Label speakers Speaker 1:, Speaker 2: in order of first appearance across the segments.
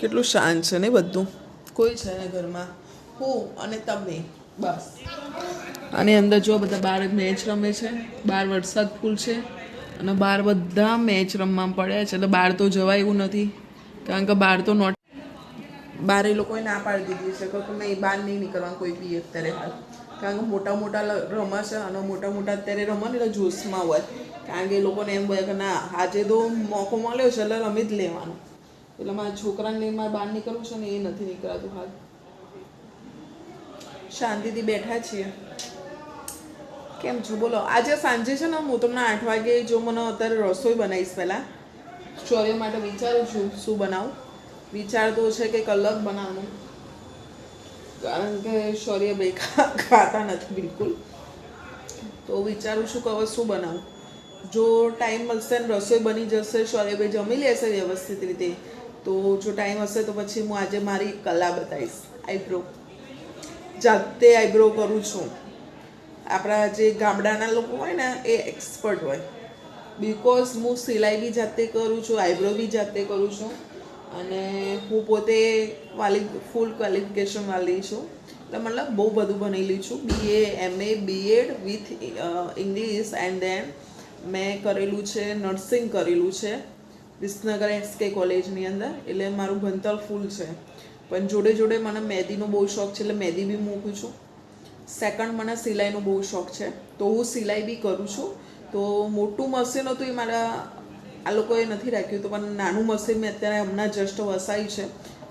Speaker 1: કેટલું શાંત છે ને બધું? કોઈ છે ને ઘરમાં? હું અને તમે બસ. અને અંદર જો બધા બાર મેચ રમે છે બહાર વરસાદ ફૂલ છે અને બહાર બધા મેચ રમવા પડ્યા છે એટલે બહાર તો જવાય એવું નથી કારણ કે બહાર તો નોટ બહાર એ લોકોએ ના પાડી દીધી છે કે નહીં બહાર નહીં નીકળવાનું કોઈ બી અત્યારે હાલ. કારણ કે મોટા મોટા રમાશે છે અને મોટા મોટા અત્યારે રમે ને એટલે જોશમાં હોય. કારણ કે એ લોકોને એમ હોય કે ના આજે તો મોકો મળ્યો છે એટલે રમી જ લેવાનું. એટલે મારા છોકરાને લઈને મારે બહાર નીકળવું છે ને એ નથી નીકળાતું હાલ. શાંતિથી બેઠા છીએ. કેમ છો? બોલો. આજે સાંજે છે ને હું તમને આઠ વાગે જો મને અત્યારે રસોઈ બનાવીશ પહેલાં. શૌર્ય માટે વિચારું છું શું બનાવું. વિચાર તો છે કંઈક અલગ બનાવવાનું. કારણ કે શૌર્ય ભાઈ ખાતા નથી બિલકુલ. તો વિચારું છું કે હવે શું બનાવું. જો ટાઈમ મળશે ને રસોઈ બની જશે શૌર્યભાઈ જમી લેશે વ્યવસ્થિત રીતે. તો જો ટાઈમ હશે તો પછી હું આજે મારી કલા બતાવીશ. આઈબ્રો જાતે આઈબ્રો કરું છું. આપણા જે ગામડાના લોકો હોય ને, એ એક્સપર્ટ હોય. બિકોઝ હું સિલાઈ બી જાતે કરું છું આઈબ્રો બી જાતે કરું છું. અને હું પોતે વાલી ફૂલ ક્વોલિફિકેશનવાળી છું. એટલે મતલબ બહુ બધું બનેલી છું. BA MA BEd with English and then મેં કરેલું છે નર્સિંગ કરેલું છે. વિસનગર એસકે કોલેજની અંદર, એટલે મારું ભણતર ફૂલ છે. પણ જોડે જોડે મને મહેંદીનો બહુ શોખ છે, એટલે મહેંદી બી મૂકું છું. સેકન્ડ મને સિલાઈનો બહુ શોખ છે, તો હું સિલાઈ બી કરું છું. તો મોટું મશીન હતું એ મારા, આ લોકોએ નથી રાખ્યું તો, પણ નાનું મશીન મેં અત્યારે હમણાં જસ્ટ વસાયું છે.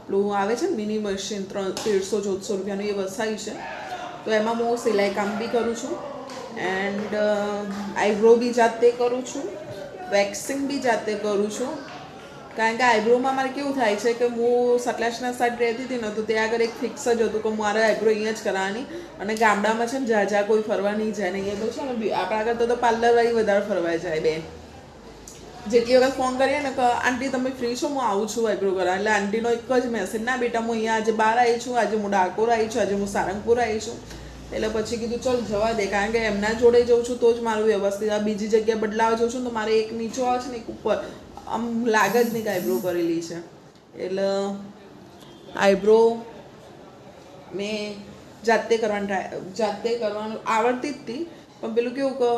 Speaker 1: પેલું આવે છે ને મિની મશીન ત્રણ, તેરસો, ચૌદસો રૂપિયાનું એ વસાયું છે. તો એમાં હું સિલાઈ કામ બી કરું છું. એન્ડ આઈબ્રો બી જાતે કરું છું. વેક્સિંગ બી જાતે કરું છું. કારણ કે આઈબ્રોમાં મારે કેવું થાય છે કે હું સટલાસના સાઈડ રહેતી હતી ને તો ત્યાં આગળ એક ફિક્સ જ હતું કે મારે આઈબ્રો અહીંયા જ કરવાની અને ગામડામાં છે ને જ્યાં કોઈ ફરવા નહીં જાય ને એ તો છે ને આપણા આગળ તો પાર્લરવાળી વધારે ફરવા જાય બેન. જેટલી વખત ફોન કરીએ ને કે આંટી તમે ફ્રી છો? હું આવું છું આઈબ્રો કરવા એટલે આંટીનો એક જ મેસેજ ના બેટા, હું અહીંયા આજે બહાર આવી છું. આજે હું ડાકોર આવી છું. આજે હું સારંગપુર આવી છું. એટલે પછી કીધું, ચલ, જવા દે, કારણ કે એમના જોડે જઉં છું, તો જ મારું વ્યવસ્થિત આ બીજી જગ્યાએ બદલાવા જઉં છું, તો મારે એક નીચો આવે છે ને એક ઉપર, આમ લાગે જ નહીં કે આઈબ્રો કરેલી છે. એટલે આઈબ્રો મેં જાતે કરવાનું ટ્રાય જાતે કરવાનું આવડતી જ હતી, પણ પેલું કેવું કે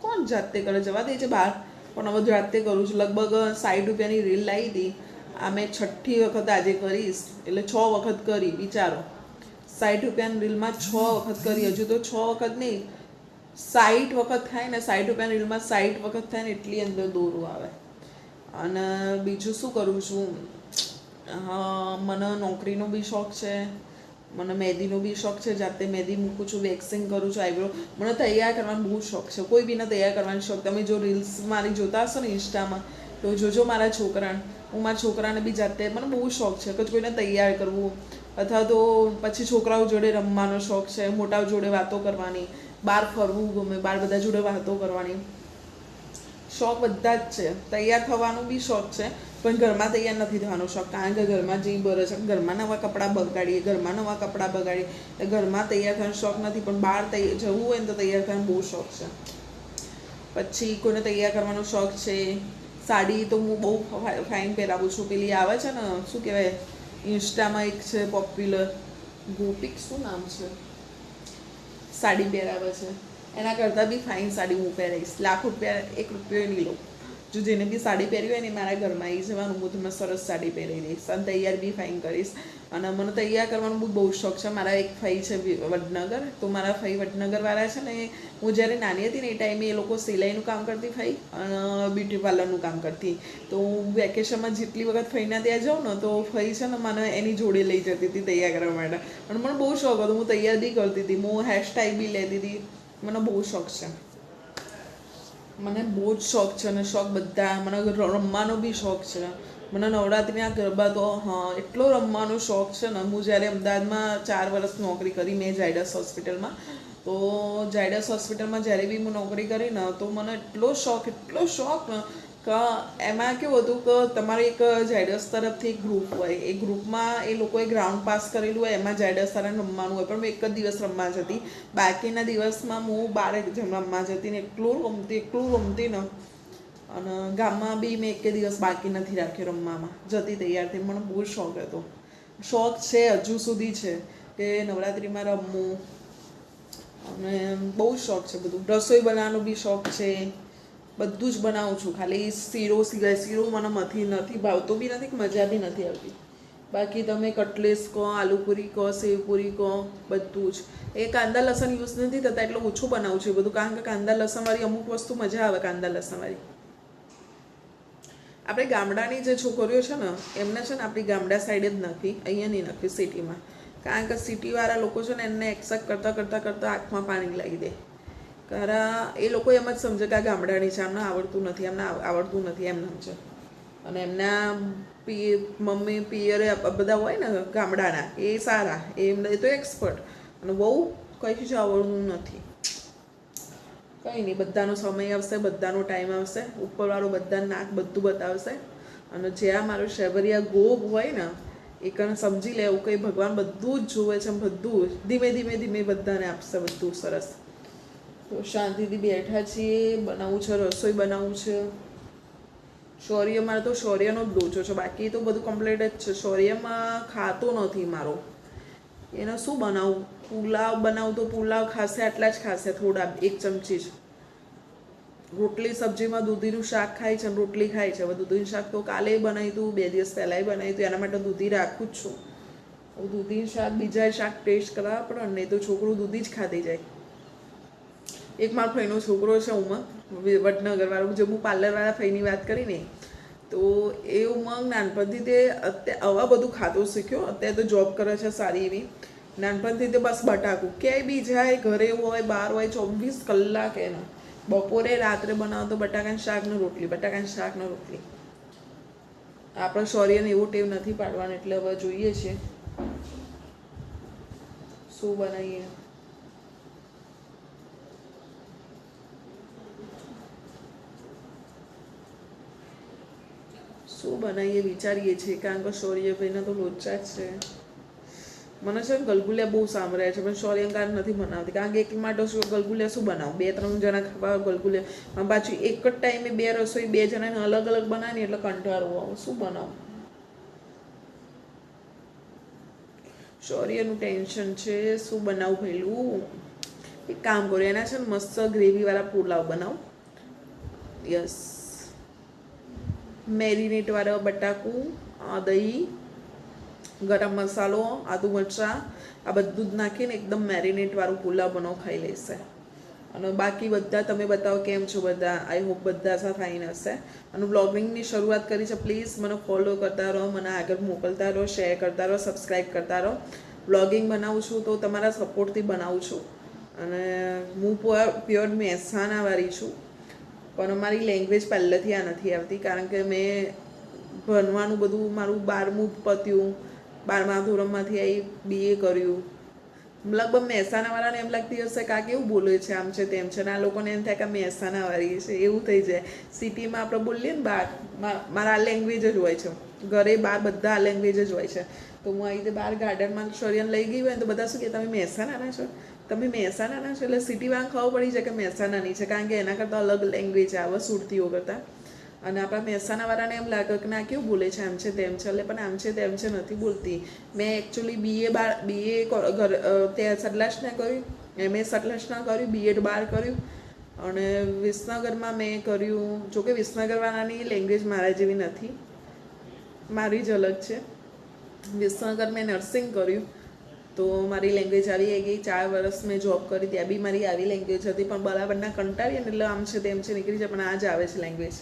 Speaker 1: કોણ જાતે કરે? જવા દે છે બહાર. પણ હવે જાતે કરું છું. લગભગ સાઠ રૂપિયાની રીલ લાવી હતી. આ મેં છઠ્ઠી વખત આજે કરીશ, એટલે છ વખત કરી, વિચારો. સાઠ રૂપિયાની રીલમાં છ વખત કરી, હજુ તો છ વખત નહીં. સાઠ વખત થાય ને સાઠ રૂપિયાની રીલમાં સાઠ વખત થાય ને એટલી અંદર દોરું આવે. અને બીજું શું કરું છું? મને નોકરીનો બી શોખ છે. મને મહેંદીનો બી શોખ છે. જાતે મહેંદી મૂકું છું, વેક્સિંગ કરું છું, આઈબ્રો. મને તૈયાર કરવાનો બહુ શોખ છે. કોઈ બીને તૈયાર કરવાનો શોખ. તમે જો રીલ્સ મારી જોતા હશો ને ઇન્સ્ટામાં, તો જોજો મારા છોકરાને. હું મારા છોકરાને બી જાતે, મને બહુ શોખ છે કે કોઈને તૈયાર કરવું. અથવા તો પછી છોકરાઓ જોડે રમવાનો શોખ છે, મોટાઓ જોડે વાતો કરવાની બહાર ફરવું ગમે બહાર બધા જોડે વાતો કરવાની. શોખ બધા જ છે. તૈયાર થવાનો બી શોખ છે, પણ ઘરમાં તૈયાર નથી થવાનો શોખ. કારણ કે ઘરમાં જઈ બરે છે, ઘરમાં નવા કપડાં બગાડીએ, ઘરમાં નવા કપડાં બગાડીએ ઘરમાં તૈયાર થવાનો શોખ નથી, પણ બહાર તૈયાર જવું હોય ને તો તૈયાર થવાનો બહુ શોખ છે. પછી કોઈને તૈયાર કરવાનો શોખ છે, સાડી તો હું બહુ ફાઇન પહેરાવું છું. પેલી આવે છે ને, શું કહેવાય? ઇન્સ્ટામાં એક છે પોપ્યુલર ગોપિક શું નામ છે? સાડી પહેરાવે છે. એના કરતાં બી ફાઇન સાડી હું પહેરાઈશ લાખ રૂપિયા, એક રૂપિયો નહીં લઉં. જો જેને બી સાડી પહેરી હોય ને મારા ઘરમાં આવી જવાનું, હું તમને સરસ સાડી પહેરી લઈશ અને તૈયાર બી ફાઇન કરીશ. અને મને તૈયાર કરવાનો બહુ બહુ શોખ છે. મારા એક ફઈ છે વડનગર. તો મારા ફઈ વડનગરવાળા છે ને, હું જ્યારે નાની હતી ને એ ટાઈમે એ લોકો સિલાઈનું કામ કરતી ફઈ અને બ્યુટી પાર્લરનું કામ કરતી. તો હું વેકેશનમાં જેટલી વખત ફઈના ત્યાં જાઉં ને તો ફઈ છે ને મને એની જોડે લઈ જતી હતી તૈયાર કરવા માટે. અને મને બહુ શોખ હતો. હું તૈયાર બી કરતી હતી. હું હેરસ્ટાઈલ બી લેતી હતી. મને બહુ શોખ છે. મને બહુ જ શોખ છે અને શોખ બધા, મને રમવાનો બી શોખ છે. મને નવરાત્રિના ગરબા તો, હા, એટલો રમવાનો શોખ છે ને, હું જ્યારે અમદાવાદમાં ચાર વર્ષ નોકરી કરી મેં ઝાયડસ હોસ્પિટલમાં, તો ઝાયડસ હોસ્પિટલમાં જ્યારે બી હું નોકરી કરી ને, તો મને એટલો શોખ એટલો શોખ કે, એમાં કેવું હતું કે તમારે એક ઝાયડસ તરફથી એક ગ્રુપ હોય. એ ગ્રુપમાં એ લોકોએ ગ્રાઉન્ડ પાસ કરેલું હોય, એમાં ઝાયડસ તારે રમવાનું હોય. પણ મેં એક જ દિવસ રમવા જતી બાકીના દિવસમાં હું બારે રમવા જતી ને એટલું રમતી એટલું રમતી ને. અને ગામમાં બી મેં એકે દિવસ બાકી નથી રાખ્યો રમવામાં. જતી તૈયાર થઈ. મને બહુ શોખ હતો. શોખ છે હજુ સુધી છે કે નવરાત્રિમાં રમવું. અને બહુ શોખ છે બધું. રસોઈ બનાવવાનો બી શોખ છે. બધું જ બનાવું છું. ખાલી શીરો સિવાય શીરો મને મથી નથી ભાવતો બી નથી, મજા બી નથી આવતી. બાકી તમે કટલેસ કહો, આલુપૂરી કહો, સેવપૂરી કહો, બધું જ. એ કાંદા લસણ યુઝ નથી થતા, એટલે ઓછું બનાવું છું બધું. કારણ કે કાંદા લસણવાળી અમુક વસ્તુ મજા આવે કાંદા લસણવાળી આપણે ગામડાની જે છોકરીઓ છે ને, એમને છે ને આપણી ગામડા સાઈડ જ નથી, અહીંયા નહીં નથી સિટીમાં કારણ કે સિટીવાળા લોકો છે ને, એમને એક્સેપ્ટ કરતાં કરતાં કરતાં આંખમાં પાણી લાગી દે. કારણ એ લોકો એમ જ સમજે કે આ ગામડાની છે એમને આવડતું નથી એમને આવડતું નથી એમ છે. અને એમના પી, મમ્મી, પિયરે બધા હોય ને ગામડાના, એ સારા એમને તો એક્સપર્ટ અને બહુ કંઈ જ આવડતું નથી. કંઈ નહીં, બધાનો સમય આવશે, બધાનો ટાઈમ આવશે, ઉપરવાળો બધા નાક બધું બતાવશે. અને જ્યાં મારો શેવરિયા ગોગ હોય ને, એ કણ સમજી લે એવું કંઈ ભગવાન બધું જ જોવે છે બધું જ. ધીમે ધીમે ધીમે બધાને આપશે બધું સરસ. તો શાંતિથી બેઠા છીએ બનાવવું છે, રસોઈ બનાવવું છે. શૌર્ય મારે તો શૌર્યનો જ લોચો છે. બાકી તો બધું કમ્પ્લીટ જ છે. શૌર્યમાં ખાતો નથી મારો. એને શું બનાવું? પુલાવ બનાવું તો પુલાવ ખાશે, આટલા જ ખાશે થોડા, એક ચમચી જ. રોટલી સબ્જીમાં દૂધીનું શાક ખાય છે રોટલી ખાય છે. હવે દૂધીનું શાક તો કાલે બનાવ્યું હતું, બે દિવસ પહેલાંય બનાવ્યું હતું. એના માટે દૂધી રાખું જ છું. દૂધીનું શાક બીજા શાક ટેસ્ટ કરાવવા પડે નહીં તો છોકરું દૂધી જ ખાતી જાય. એક મારો ફઈનો છોકરો છે ઉમંગ, વડનગરવાળો. જો હું પાર્લરવાળા ફઈની વાત કરી ને તો એ ઉમંગ નાનપણથી તે અત્યારે આવા બધું ખાતું શીખ્યો. અત્યારે તો જોબ કરે છે સારી એવી. નાનપણથી તે બસ બટાકું. ક્યાંય બી જાય, ઘરે હોય, બહાર હોય, ચોવીસ કલાક એનો. બપોરે, રાત્રે બનાવતો બટાકાનું શાક ને રોટલી બટાકાની શાકની રોટલી. આપણા શૌર્યને એવો ટેવ નથી પાડવાનો, એટલે હવે જોઈએ છે. શું બનાવીએ? શું બનાવીએ વિચારીએ છીએ? કારણ કે શૌર્યભાઈના તો લોચા જ છે. મને છે ને ગલગુલિયા બહુ સાંભળ્યા છે, પણ શૌર્યંકાર નથી બનાવતી. કારણ કે એક માટે શું ગલગુલિયા શું બનાવું? બે ત્રણ જણા ખાવા ગલગુલિયા. પાછું એક જ ટાઈમે બે રસોઈ, બે જણાને અલગ અલગ બનાવીને એટલે કંટાળો આવું. શું બનાવું? શૌર્યનું ટેન્શન છે, શું બનાવું પહેલું? એક કામ કરું, એના છે ને મસ્ત ગ્રેવીવાળા પુલાવ બનાવું. યસ. મેરિનેટવાળા બટાકું દહીં, ગરમ મસાલો, આદુ મરચાં, આ બધું જ નાખીને એકદમ મેરિનેટવાળું પુલાવ બનો ખાઈ લેશે. અને બાકી બધા તમે બતાવો કેમ છો બધા? આઈ હોપ બધા સા ફાઇન હશે. અને બ્લોગિંગની શરૂઆત કરી છે પ્લીઝ મને ફોલો કરતા રહો, મને આગળ મોકલતા રહો શેર કરતા રહો સબસ્ક્રાઈબ કરતા રહો. બ્લોગિંગ બનાવું છું તો તમારા સપોર્ટથી બનાવું છું. અને હું પ્યોર મહેસાણાવાળી છું. પણ અમારી લેંગ્વેજ પહેલેથી આ નથી આવતી, કારણ કે મેં ભણવાનું બધું મારું બારમું પત્યું, બારમા ધોરણમાંથી આવી બીએ કર્યું. લગભગ મહેસાણાવાળાને એમ લાગતી હશે કે આ કેવું બોલે છે, આમ છે તેમ છે, ને આ લોકોને એમ થાય કે આ મહેસાણાવાળી છે, એવું થઈ જાય. સિટીમાં આપણે બોલીએ ને બાર મારા આ લેંગ્વેજ જ હોય છે. ઘરે બાર બધા આ લેંગ્વેજ જ હોય છે. તો હું આવી રીતે બહાર ગાર્ડનમાં શરિયન લઈ ગઈ હોય ને તો બધા શું કે, તમે મહેસાણાના છો? તમે મહેસાણાના છો એટલે સિટીમાં ખબર પડી છે કે મહેસાણાની છે, કારણ કે એના કરતાં અલગ લેંગ્વેજ આવે સુરતીઓ કરતાં. અને આપણા મહેસાણાવાળાને એમ લાગે કે ના, કેવું બોલે છે, આમ છે, તેમ છે, એટલે પણ આમ છે, તેમ છે નથી બોલતી. મેં એકચ્યુઅલી બીએ બાર બીએ ઘર ત્યાં સતલાસના કર્યું, એમ એ સતલાસના કર્યું બીએડ બાર કર્યું. અને વિસનગરમાં મેં કર્યું, જોકે વિસનગરવાળાની લેંગ્વેજ મારા જેવી નથી. મારી જ અલગ છે. વિસનગર મેં નર્સિંગ કર્યું. તો મારી લેંગ્વેજ આવી ગઈ ચાર વર્ષ મેં જોબ કરી ત્યાં બી મારી આવી લેંગ્વેજ હતી, પણ બરાબરના કંટાળીએ ને એટલે આમ છે તેમ છે નીકળી જાય, પણ આ જ આવે છે લેંગ્વેજ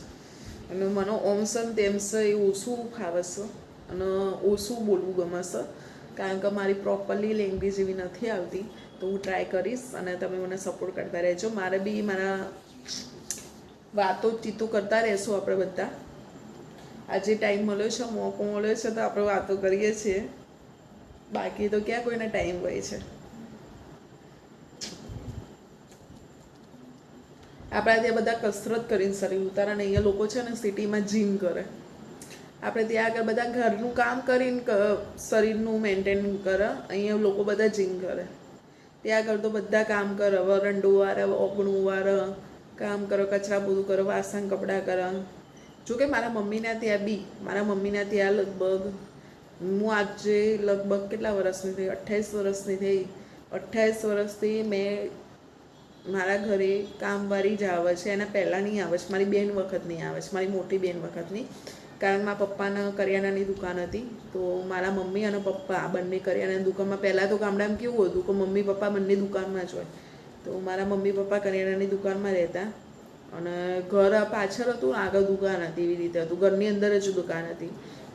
Speaker 1: અને મને ઓમસન તેમસ એ ઓછું ફાવશે અને ઓછું બોલવું ગમશે કારણ કે મારી પ્રોપરલી લેંગ્વેજ એવી નથી આવતી. તો હું ટ્રાય કરીશ અને તમે મને સપોર્ટ કરતા રહેજો. મારે બી મારા વાતો ચીતો કરતા રહેશું આપણે બધા. આજે ટાઈમ મળ્યો છે, મોકો મળ્યો છે, તો આપણે વાતો કરીએ છીએ. બાકી તો ક્યાં કોઈને ટાઈમ હોય છે. આપણા ત્યાં બધા કસરત કરીને શરીર ઉતારે અને અહીંયા લોકો છે ને સિટીમાં જીમ કરે. આપણે ત્યાં આગળ બધા ઘરનું કામ કરીને શરીરનું મેન્ટેન કરે, અહીંયા લોકો બધા જીમ કરે. ત્યાં આગળ તો બધા કામ કરે, વરંડું વારે, ઓગણું વારે, કામ કરો, કચરા બધું કરો, વાસણ, કપડાં કરો. જોકે મારા મમ્મીના ત્યાં બી, મારા મમ્મીના ત્યાં લગભગ હું આજે લગભગ કેટલા વર્ષની થઈ? અઠ્યાવીસ વર્ષની થઈ. અઠ્યાવીસ વર્ષથી મેં મારા ઘરે કામવાળી જ આવે છે. એના પહેલાં નહીં આવે છે. મારી બેન વખત નહીં આવે છે. મારી મોટી બેન વખતની કારણ મારા પપ્પાના કરિયાણાની દુકાન હતી. તો મારા મમ્મી અને પપ્પા આ બંને કરિયાણાની દુકાનમાં પહેલાં તો ગામડામાં કેવું હતું કે મમ્મી પપ્પા બંને દુકાનમાં જ હોય. તો મારા મમ્મી પપ્પા કરિયાણાની દુકાનમાં રહેતા. અને ઘર પાછળ હતું, આગળ દુકાન હતી એવી રીતે હતું. ઘરની અંદર જ દુકાન હતી.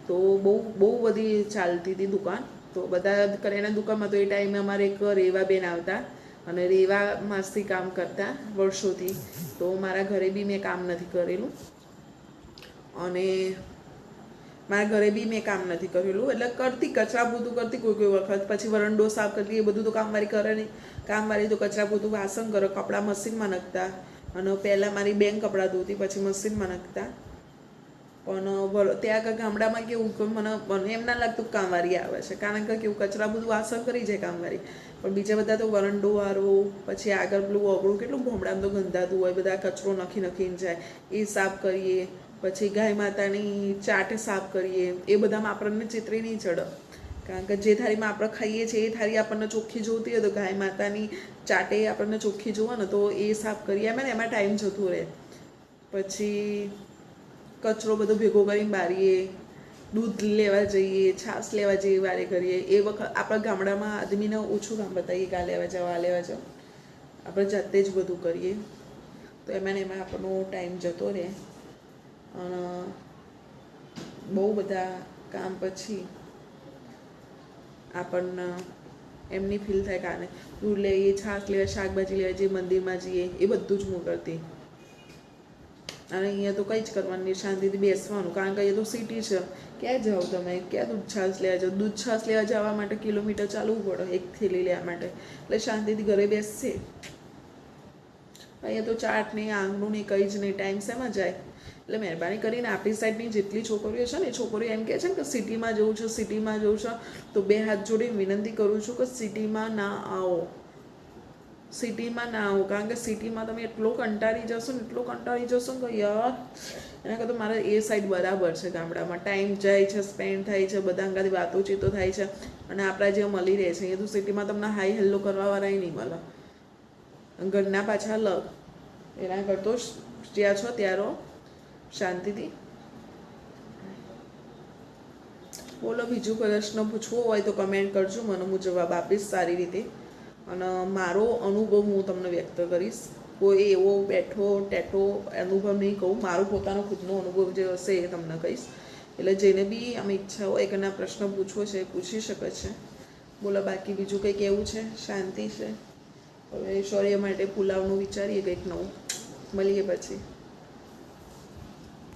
Speaker 1: તો બહુ બહુ બધી ચાલતી હતી દુકાન. તો બધા કરિયાણા દુકાનમાં તો એ ટાઈમે અમારે એક રેવા બેન આવતા અને રેવા માસથી કામ કરતા વર્ષોથી. તો મારા ઘરે બી મેં કામ નથી કરેલું. અને મારા ઘરે બી મેં કામ નથી કરેલું. એટલે કરતી, કચરા પોતું કરતી કોઈ કોઈ વખત. પછી વરંડો સાફ કરતી, એ બધું તો કામવાળી કરે નહીં. કામવાળી તો કચરા પોતું વાસણ કરે, કપડાં મશીનમાં નાખતા. અને પહેલાં મારી બેન કપડાં ધોતી, પછી મશીનમાં નાખતા. પણ વર- ત્યાં આગળ ગામડામાં કેવું કે મને એમ ના લાગતું કામવારી આવે છે. કારણ કે કેવું કચરા બધું વાસણ કરી જાય કામવારી. પણ બીજા બધા તો વરંડો વાળો પછી આગળ પેલું ઓગળું, કેટલું ભોમડામાં તો ગંધાતું હોય, બધા કચરો નખી નખીને જાય. એ સાફ કરીએ, પછી ગાય માતાની ચાટ સાફ કરીએ. એ બધામાં આપણને ચિતરી નહીં ચડે. કારણ કે જે થાળીમાં આપણે ખાઈએ છીએ, એ થાળી આપણને ચોખ્ખી જોતી હોય તો ગાય માતાની ચાટે આપણને ચોખ્ખી જોવે ને તો એ સાફ કરીએ. એમાં એમાં ટાઈમ જતો રહે. પછી કચરો બધો ભેગો કરીને બારીએ, દૂધ લેવા જઈએ, છાશ લેવા જઈએ, વારે કરીએ એ વખત આપણા ગામડામાં આદમીને ઓછું કામ બતાવીએ કે આ લેવા જાઓ, આ લેવા જાઓ. આપણે જાતે જ બધું કરીએ. તો એમાં ને એમાં આપણો ટાઈમ જતો રહે. અને, બહુ બધા કામ પછી આપણને એમની ફીલ થાય કારણે દૂધ લઈએ, છાશ લેવા, શાકભાજી લેવા જઈએ, મંદિરમાં જઈએ, એ બધું જ હું કરતી. અને અહીંયા તો કંઈ જ કરવાનું શાંતિથી બેસવાનું. કારણ કે અહીંયા તો સિટી છે. ક્યાં જાઓ તમે? ક્યાં દૂધ છાશ લેવા જાઓ? દૂધ છાશ લેવા જવા માટે કિલોમીટર ચાલવું પડે એક થેલી લેવા માટે. એટલે શાંતિથી ઘરે બેસશે અહીંયા તો ચાટ નહીં, આંગણું નહીં, કંઈ જ નહીં. ટાઈમ શેમાં જાય? એટલે મહેરબાની કરીને આપણી સાઈડની જેટલી છોકરીઓ છે ને છોકરીઓ એમ કહે છે ને કે સિટીમાં જવું છે, સિટીમાં જવું છે, તો બે હાથ જોડીને વિનંતી કરું છું કે સિટીમાં ના આવો. સિટીમાં ના આવો. કારણ કે સિટીમાં તમે એટલો કંટાળી જશો ને, એટલો કંટાળી જશો ને કે યાર, એના કરતાં મારે એ સાઈડ બરાબર છે ગામડામાં. ટાઈમ જાય છે સ્પેન્ડ થાય છે, બધા અંગાથી વાતોચીતો થાય છે. અને આપણા જે મળી રહે છે. એ તો સિટીમાં તમને હાઈ હેલ્લો કરવાવાળાય નહીં મળે. ઘરના પાછા લગ એના કરતો જ્યાં છો ત્યારો શાંતિથી. બોલો, બીજું પ્રશ્ન પૂછવો હોય તો કમેન્ટ કરજો. મને હું જવાબ આપીશ સારી રીતે. અને મારો અનુભવ હું તમને વ્યક્ત કરીશ. કોઈ એવો બેઠો ટેટો અનુભવ નહીં કહું. મારો પોતાનો ખુદનો અનુભવ જે હશે એ તમને કહીશ. એટલે જેને બી આમ ઈચ્છા હોય કે ના પ્રશ્ન પૂછવો છે પૂછી શકે છે. બોલો, બાકી બીજું કંઈક એવું છે? શાંતિ છે? હવે શૌર્ય માટે પુલાવનું વિચારીએ કંઈક નવું. મળીએ પછી.